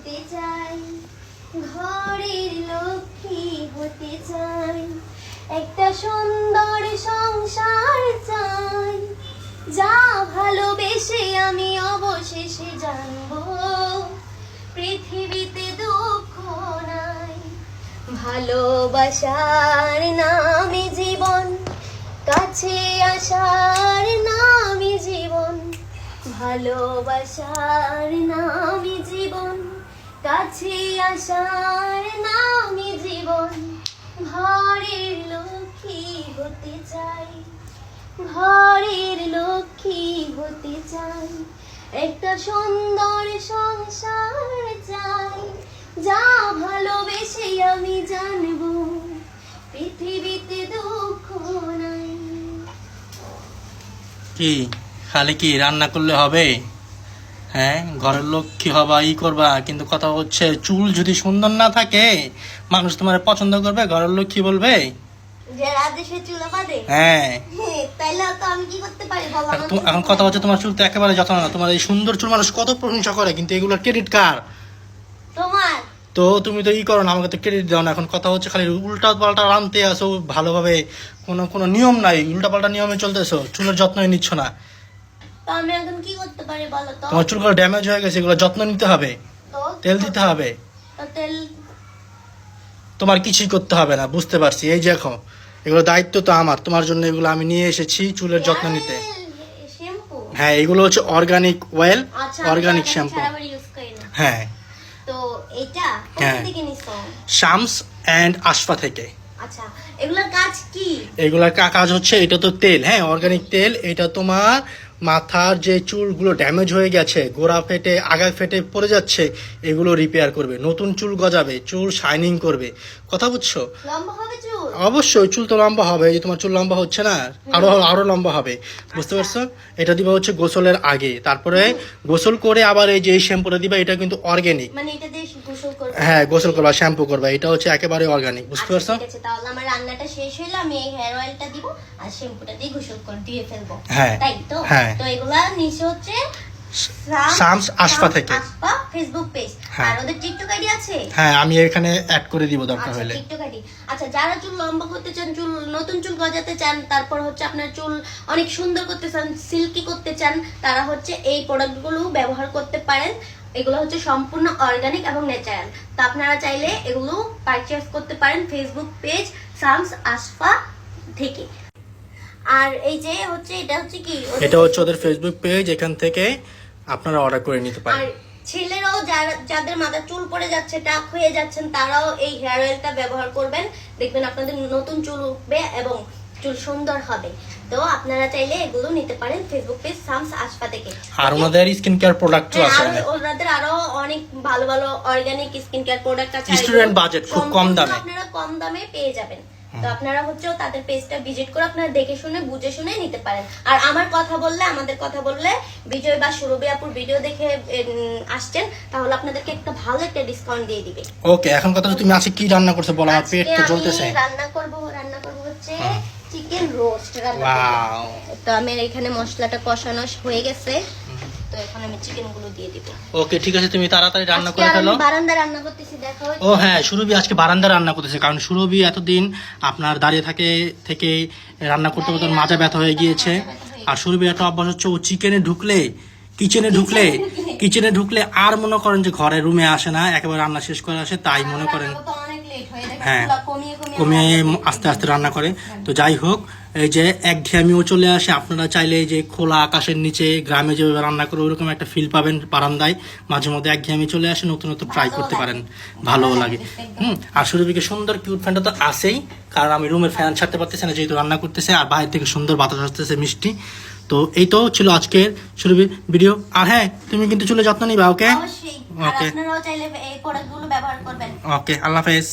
হতে চাই, ঘরের লক্ষ্মী হতে চাই, একটা সুন্দর সংসার চাই। যা ভালোবেসে আমি অবশেষে জানব, পৃথিবীতে দুঃখ নাই। ভালোবাসার নামে জীবন, কাছে আসার নামে জীবন। ভালোবাসার নামে জীবন। কাছে আসার নামে জীবন ঘরের লক্ষ্মী হতে চাই। ঘরের লক্ষ্মী হতে চাই। একটা সুন্দর সংসার চাই। যা ভালোবেসে আমি জানব, পৃথিবীতে দুঃখ নাই। কি, খালি কি রান্না করলে হবে? হ্যাঁ ঘরের লক্ষ্মী হবা ই করবা কিন্তু কথা হচ্ছে চুল যদি সুন্দর না থাকে মানুষ তোমার পছন্দ করবে ঘরের বলবে? সে চুলা বাঁধে? হ্যাঁ। হ্যাঁ, কি এখন কথা হচ্ছে তোমার চুল তো একেবারে যত্ন না তোমার এই সুন্দর চুল মানুষ কত প্রশংসা করে কিন্তু এগুলোর ক্রেডিট কার? তো তুমি তো ই করো না আমাকে তো ক্রেডিট দাও না এখন কথা হচ্ছে খালি উল্টা পাল্টা রানতে আসো ভালোভাবে কোনো কোনো নিয়ম নাই উল্টা পাল্টা নিয়মে চলতেছো চুলের যত্নই নিচ্ছ না। তো আমি এখন কি করতে পারি বলো তো? তোমার চুলগুলো ড্যামেজ হয়ে গেছে এগুলো যত্ন নিতে হবে। তো? তেল দিতে হবে। তো তেল তোমার কিছুই করতে হবে না বুঝতে পারছি। এই দেখো এগুলো দায়িত্ব তো আমার। তোমার জন্য এগুলো আমি নিয়ে এসেছি চুলের যত্ন নিতে। হ্যাঁ এগুলো হচ্ছে অর্গানিক অয়েল অর্গানিক শ্যাম্পু হ্যাঁ। তো এটা হ্যাঁ। শামস অ্যান্ড আশফা থেকে। আচ্ছা এগুলোর কাজ হচ্ছে এটা তো তেল। হ্যাঁ অর্গানিক তেল এটা তোমার মাথার যে চুলগুলো ড্যামেজ হয়ে গেছে গোড়া ফেটে আগা ফেটে পড়ে যাচ্ছে এগুলো রিপেয়ার করবে। নতুন চুল গজাবে চুল শাইনিং করবে। কথা বুঝছ? অবশ্যই চুল তো লম্বা হবে এই যে তোমার চুল লম্বা হচ্ছে না আরও আরও লম্বা হবে। বুঝতে পারছ? এটা দিবা হচ্ছে গোসলের আগে। তারপরে গোসল করে আবার এই যে শ্যাম্পুটা দিবা এটা কিন্তু অর্গানিক মানে হ্যাঁ গোসল করবা শ্যাম্পু করবা এটা হচ্ছে একেবারে অর্গানিক বুঝতে আচ্ছা, পারছ? তাহলে আমার রান্নাটা শেষ হইল আমি এই হেয়ার অয়েলটা দিব আর শ্যাম্পুটা দিয়ে গোসল করে দিয়ে ফেলব। হ্যাঁ, তাই তো? হ্যাঁ। তো এগুলা নিচে হচ্ছে শামস আশফা থেকে। ফেসবুক পেজ হ্যাঁ। আর ওদের টিকটক আইডি আছে? হ্যাঁ আমি এখানে অ্যাড করে দিব দরকার আচ্ছা হলে। টিকটক আইডি আচ্ছা যারা চুল লম্বা করতে চান চুল নতুন চুল গজাতে চান তারপর হচ্ছে আপনার চুল অনেক সুন্দর করতে চান সিল্কি করতে চান তারা হচ্ছে এই প্রোডাক্টগুলো ব্যবহার করতে পারেন। এগুলো হচ্ছে সম্পূর্ণ অর্গানিক এবং ন্যাচারাল তো আপনারা চাইলে এগুলো পারচেস করতে পারেন ফেসবুক পেজ সামস আশফা থেকে। আর এই যে হচ্ছে এটা হচ্ছে কি? এটা হচ্ছে ওদের ফেসবুক পেজ এখান থেকে আপনারা অর্ডার করে নিতে পারেন। ছেলেরাও যারা যাদের মাথা চুল পড়ে যাচ্ছে টাক হয়ে যাচ্ছেন তারাও এই হেয়ার অয়েলটা ব্যবহার করবেন। দেখবেন আপনাদের নতুন চুল উঠবে এবং চুল সুন্দর হবে। তো আপনারা চাইলে এগুলো নিতে পারেন ফেসবুক পেজ সামস আশফা থেকে। আর ওনাদের স্কিন কেয়ার প্রোডাক্টও হ্যাঁ, আছে ওনাদের আরও অনেক ভালো ভালো অর্গানিক স্কিন কেয়ার প্রোডাক্ট আছে। এগুলো budget, খুব কম দামে। আপনারা কম দামে পেয়ে যাবেন। তো আপনারা হচ্ছে তাদের পেজটা ভিজিট করে আপনারা দেখে শুনে বুঝে শুনে নিতে পারেন। আর আমার কথা বললে আমাদের কথা বললে বিজয় বা সুরভি আপুর ভিডিও দেখে আসছেন তাহলে আপনাদেরকে একটা ভালো একটা ডিসকাউন্ট দিয়ে দিবে। ওকে এখন কথা তুমি আজকে কি রান্না করছ বলো? আমার পেট তো জ্বলতেছে। রান্না করব রান্না করব হচ্ছে হ্যাঁ। চিকেন রোস্ট রান্না করব। তো আমি এখানে মশলাটা কষানো হয়ে গেছে। তো এখন আমি চিকেনগুলো দিয়ে দিব। ওকে ঠিক আছে তুমি তাড়াতাড়ি রান্না করে ফেলো। বারান্দা রান্না করতেছি দেখা। ও হ্যাঁ সুরভি আজকে বারান্দা রান্না করতেছে কারণ সুরভি এতদিন আপনার দাঁড়িয়ে থাকে থেকে রান্না করতে করতে মাজা ব্যথা হয়ে গিয়েছে। আর সুরভি একটা অভ্যাস হচ্ছে ও চিকেনে ঢুকলে কিচেনে ঢুকলে কিচেনে ঢুকলে আর মনে করেন যে ঘরে রুমে আসে না একেবারে রান্না শেষ করে আসে তাই মনে করেন হয়ে কমিয়ে আস্তে আস্তে রান্না করে। তো যাই হোক এই যে এক ঘেয়ামিও চলে আসে আপনারা চাইলে যে খোলা আকাশের নিচে গ্রামে যেভাবে রান্না করে ওরকম একটা ফিল পাবেন বারান্দায়। মাঝে মধ্যে এক ঘেয়ামি চলে আসে নতুন নতুন ট্রাই করতে পারেন ভালোও লাগে। হুম আর সুরভিকে সুন্দর কিউট ফ্যানটা তো আসেই কারণ আমি রুমের ফ্যান ছাড়তে পারতেছি না যেহেতু রান্না করতেছে আর বাইরে থেকে সুন্দর বাতাস আসতেছে মিষ্টি। তো এই তো ছিল আজকের সুরভি ভিডিও আর হ্যাঁ তুমি কিন্তু চুলে যত্ন নিবা ওকে ওকে ওকে আল্লাহ হাফেজ।